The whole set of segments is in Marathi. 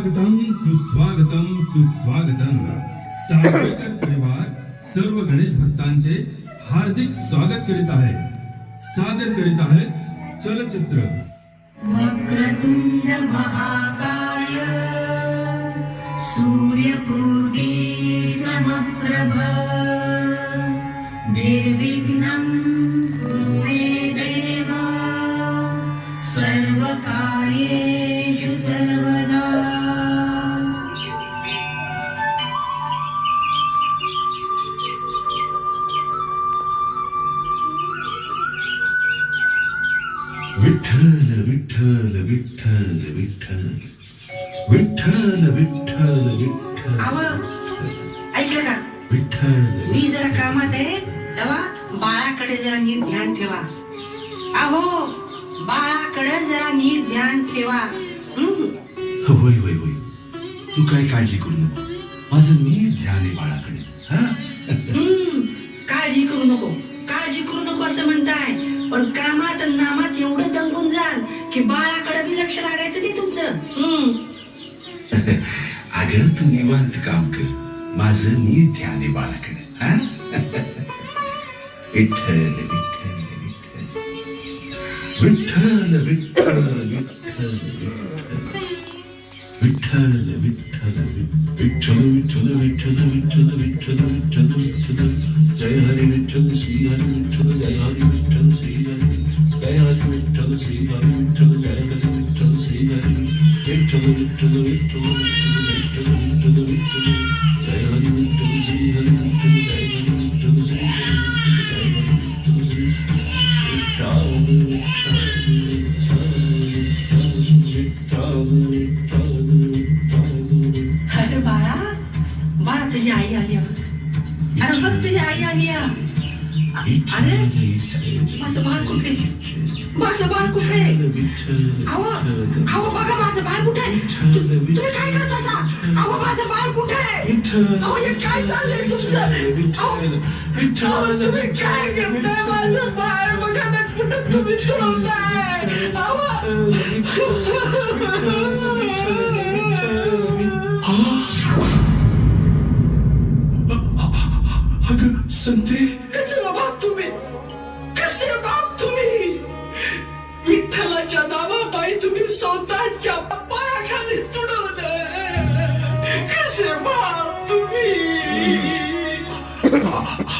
सुस्वागतम सुस्वागतम सुस्वागतम. सागवेकर परिवार सर्व गणेश भक्तांचे हार्दिक स्वागत करीत आहे. सादर करीत आहे चलचित्र. वक्रतुंड महाकाय सूर्यकोटि समप्रभ निर्विघ्नं कुरु मे देव सर्वकार्ये आव ऐकलं का? विठ्ठल. मी जरा कामात आहे तेव्हा बाळाकडे जरा नीट ध्यान ठेवा. अहो बाळाकडे जरा नीट ध्यान ठेवा. हं? होय होय होय. तू काय काळजी करू नको. माझं नीट ध्यान आहे बाळाकडे. काळजी करू नको. काळजी करू नको असं म्हणताय. पण कामात नामात एवढं दंगून जाल की बाळाकडे बी लक्ष लागायचं हं. अगं तू निवांत काम कर माझ नीट ध्यान आहे बाळाकडे विठ्ठल विठ्ठल विठ्ठल विठ्ठल विठ्ठल विठ्ठल विठ्ठल विठ्ठल विठ्ठल विठ्ठल विठ्ठल विठ्ठल विठ्ठल जय हरी माझं बाळ कुठे अहो अहो बघा माझं बाळ कुठे तुम्ही काय करता सा अहो माझं बाळ कुठे अहो हे काय चाललंय तुमचं? अहो अहो, तुम्ही काय करताय? माझं बाळ बघा ना कुठं तुम्ही तुडवताय अगं संते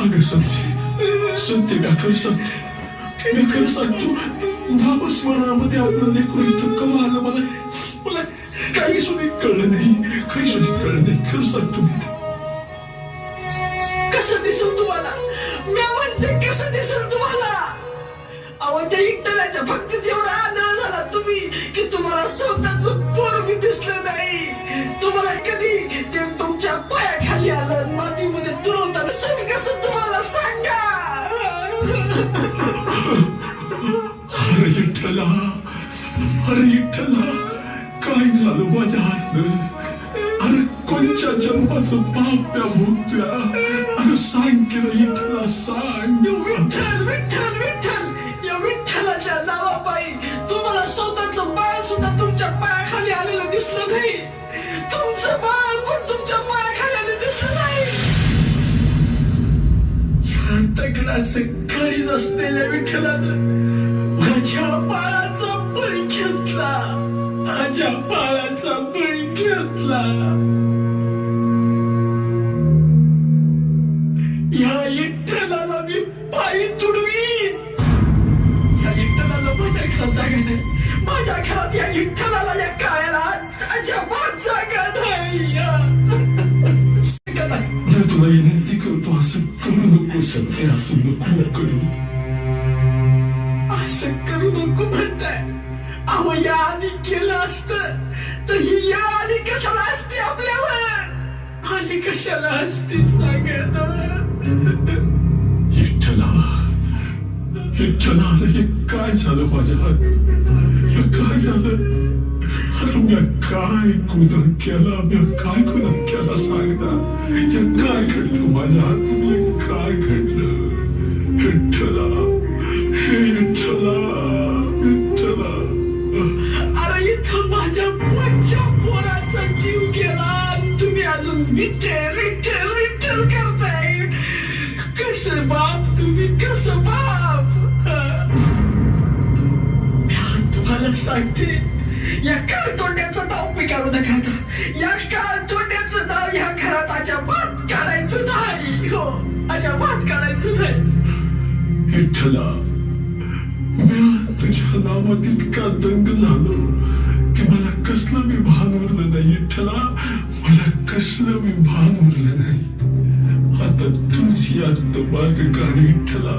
अगं संते संते मी सांगते मी सांगतो नामस्मरणामध्ये आपलं लेकरू इथं कवा आलं मला मला काही सुद्धा कळलं नाही काही सुद्धा कळलं नाही खरं सांगतो मी कसं दिसल तुम्हाला मी म्हणते कसं दिसल तुम्हाला अहो त्या विठ्ठलाच्या भक्तीत एवढा आनंद झाला तुम्ही की तुम्हाला स्वतःच पोर दिसलं नाही तुम्हाला कधी आलं मातीमध्ये तुरवताना सण कसं तुम्हाला सांगा. अरे विठ्ठला अरे विठ्ठला काय झालं माझ्या हातनं? अरे कोणच्या जन्माचं पाप त्या भोगत्या अरे सांग की विठ्ठला सांग. विठ्ठल विठ्ठल विठ्ठल. या विठ्ठलाच्या नावापायी तुम्हाला स्वतःच बाळ सुद्धा तुमच्या पायाखाली आलेलं दिसलं नाही. तुमचं बाळ पण तुमच्या दगडाचं काळीज असलेल्या विठ्ठलानं माझ्या बाळाचा बळी घेतला. माझ्या बाळाचा बळी घेतला. या विठ्ठलाला मी पायी तुडवी या विठ्ठलाला माझ्या घरात जागा नाही. माझ्या घरात या विठ्ठलाला या काळाला अजिबात जागा नाही. तुला विनंती करतो असं. नको सत्य असं नको करू असं करू नको म्हणताय अहो या आधी केलं असतं तर ही या आली कशाला असते आपल्यावर आली कशाला असते सांगत विठ्ठला विठ्ठला अरे हे काय झालं? माझ्या हात हे काय झालं अरे काय गुन्हा केला काय गुन्हा केला सांगता? हे काय घडलं माझ्या तुम्हाला सांगते. या काळतोंड्याचं नाव मी काढू नका आता. या काळतोंड्याचं नाव या घरात अजाबात काढायचं नाही. हो अजाबात काढायचं नाही. विठ्ठला तुझ्या नावात इतका दंग झालो की मला कसलं मी भान उरलं नाही. विठ्ठला मला कसलं मी भान उरलं नाही. आता तूच यात मार्ग काढ विठ्ठला.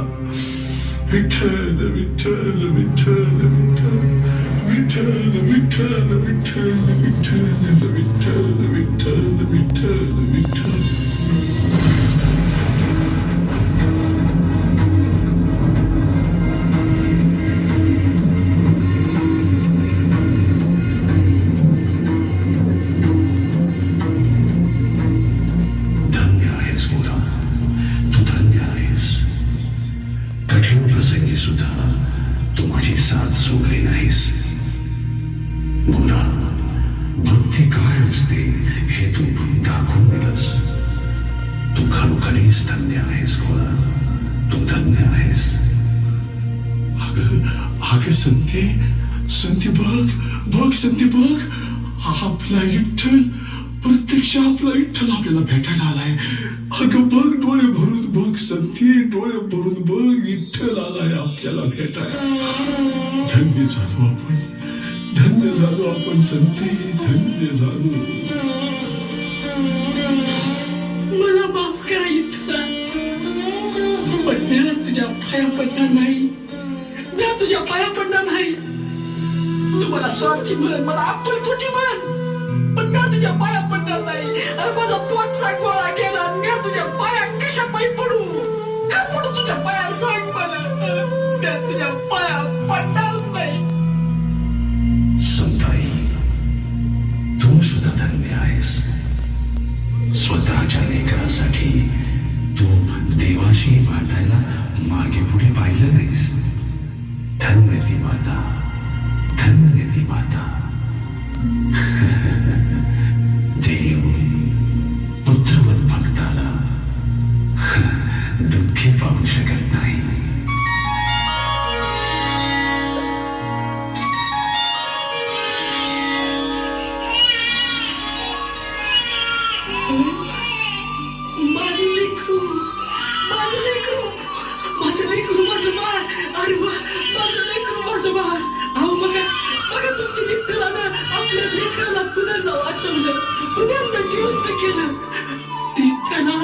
Return, return, return, return. Return, return, return, return, return, return, return, return. आहेस गोरा तू धन्य आहेस. अगं अगं संते संते बघ बघ संते बघ. हा आपला विठ्ठल प्रत्यक्ष आपला विठ्ठल आपल्याला भेटायला आलाय. अगं बघ डोळे भरून बघ संते डोळे भरून बघ विठ्ठल आलाय आपल्याला भेटायला. धन्य झालो आपण धन्य झालो आपण संते धन्य झालो. मला माफ पण तुझ्या पाया पडणार नाही. मी तुझ्या पाया पडणार नाही. मला स्वार्थी म्हण मला आपण कुठे म्हण. धन्य ती माता धन्य ती माता पुन्हा केलं. विठ्ठला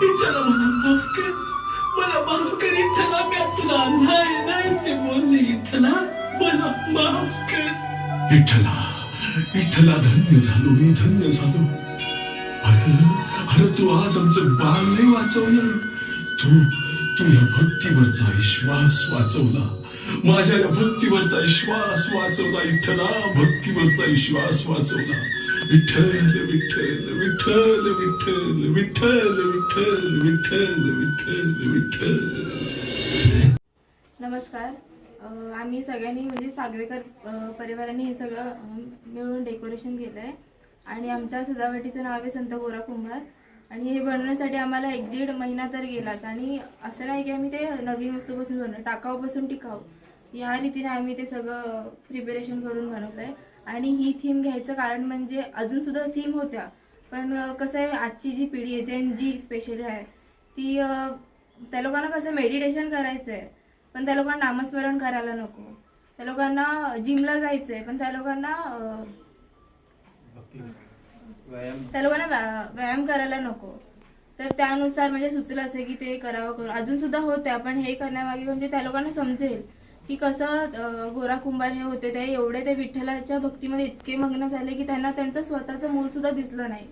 विठ्ठला मला माफ कर. मला माफ कर विठ्ठला मी तुला नाही नाही ते बोलले. विठ्ठला मला माफ कर. विठ्ठला विठ्ठला धन्य झालो मी धन्य झालो. अरे अरे तू आज आमचं बाळ नाही वाचवलं. तू तू या भक्तीवरचा विश्वास वाचवला. माझ्या या भक्तीवरचा विश्वास वाचवला. विठ्ठला भक्तीवरचा विश्वास वाचवला. विठ्ठल विठ्ठल विठ्ठल विठ्ठल विठ्ठल विठ्ठल विठ्ठल विठ्ठल विठ्ठल नमस्कार. आम्ही सगळ्यांनी म्हणजे सागवेकर परिवाराने हे सगळं मिळून डेकोरेशन केलं आहे आणि आमच्या सजावटीचं नाव आहे संत गोरा कुंभार. आणि हे बनवण्यासाठी आम्हाला एक दीड महिना तर गेलाच. आणि असं नाही की आम्ही ते नवीन वस्तूपासून बनवलं टाकावपासून टिकाऊ. या रीतीने आम्ही ते सगळं प्रिपरेशन करून बनवलं आहे आणि ही थीम घ्यायचं कारण म्हणजे अजूनसुद्धा थीम होत्या. पण कसं आहे आजची जी पिढी आहे जेन जी स्पेशली आहे ती त्या लोकांना कसं मेडिटेशन करायचं आहे पण त्या लोकांना नामस्मरण करायला नको. त्या लोकांना जिमला जायचं आहे पण त्या लोकांना त्या लोकांना व्या- व्यायाम करायला नको. तर त्यानुसार म्हणजे सुचलं असं की ते करावं करून अजून सुद्धा होत्या पण हे करण्यामागे म्हणजे त्या लोकांना समजेल. की कसं गोरा कुंभार हे होते ते एवढे ते विठ्ठलाच्या भक्तीमध्ये इतके मग्न झाले की त्यांना त्यांचं स्वतःचं मूल सुद्धा दिसलं नाही.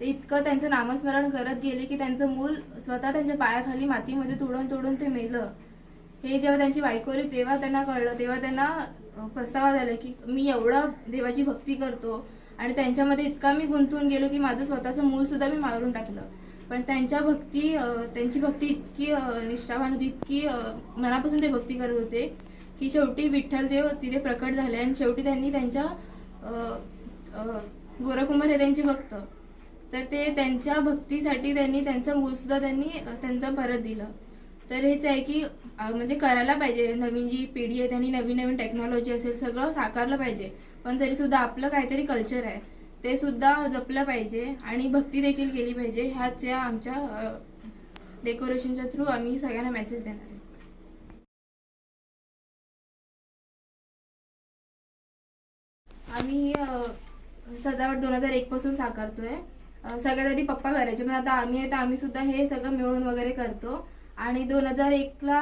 ते इतकं त्यांचं नामस्मरण करत गेले की त्यांचं मूल स्वतः त्यांच्या पायाखाली मातीमध्ये तुडून तुडून ते मेलं. हे जेव्हा त्यांची बायको तेव्हा त्यांना कळलं तेव्हा त्यांना अं, पस्तावा झाला की मी एवढं देवाची भक्ती करतो आणि त्यांच्यामध्ये इतका मी गुंतून गेलो की माझं स्वतःचं मूल सुद्धा मी मारून टाकलं. पण त्यांच्या भक्ती त्यांची भक्ती इतकी निष्ठावान होती इतकी मनापासून ते भक्ती करत होते की शेवटी विठ्ठल देव तिथे प्रकट झाले आणि शेवटी त्यांनी त्यांच्या अं, हे त्यांचे भक्त. तर ते त्यांच्या भक्तीसाठी त्यांनी त्यांचं मूलसुद्धा त्यांनी त्यांचं परत दिलं. तर हेच आहे की म्हणजे करायला पाहिजे. नवीन जी पिढी आहे त्यांनी नवीन नवीन टेक्नॉलॉजी असेल सगळं साकारलं पाहिजे. पण तरी सुद्धा आपलं काहीतरी कल्चर आहे. ते सुद्धा जपलं पाहिजे आणि भक्ती देखील केली पाहिजे. ह्याच या आमच्या डेकोरेशनच्या थ्रू आम्ही सगळ्यांना मेसेज देणार आम्ही सजावट दोन हजार एक पासून साकारतोय. सगळ्यात आधी पप्पा करायचे पण आता आम्ही आहे तर आम्ही सुद्धा हे सगळं मिळून वगैरे करतो. आणि दोन हजार एकला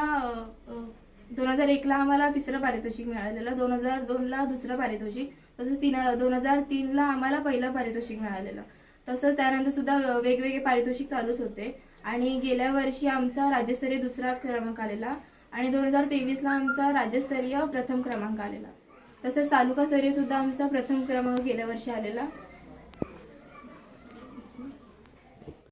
दोन हजार एकला आम्हाला तिसरं पारितोषिक मिळालेलं. दोन हजार दोनला दुसरं पारितोषिक. तसंच तीन दोन हजार तीनला आम्हाला पहिलं पारितोषिक मिळालेलं. तसंच त्यानंतर सुद्धा वेगवेगळे पारितोषिक चालूच होते. आणि गेल्या वर्षी आमचा राज्यस्तरीय दुसरा क्रमांक आलेला. आणि दोन हजार तेवीसला आमचा राज्यस्तरीय प्रथम क्रमांक आलेला. तसंच तालुकास्तरीय सुद्धा आमचा प्रथम क्रमांक गेल्या वर्षी आलेला.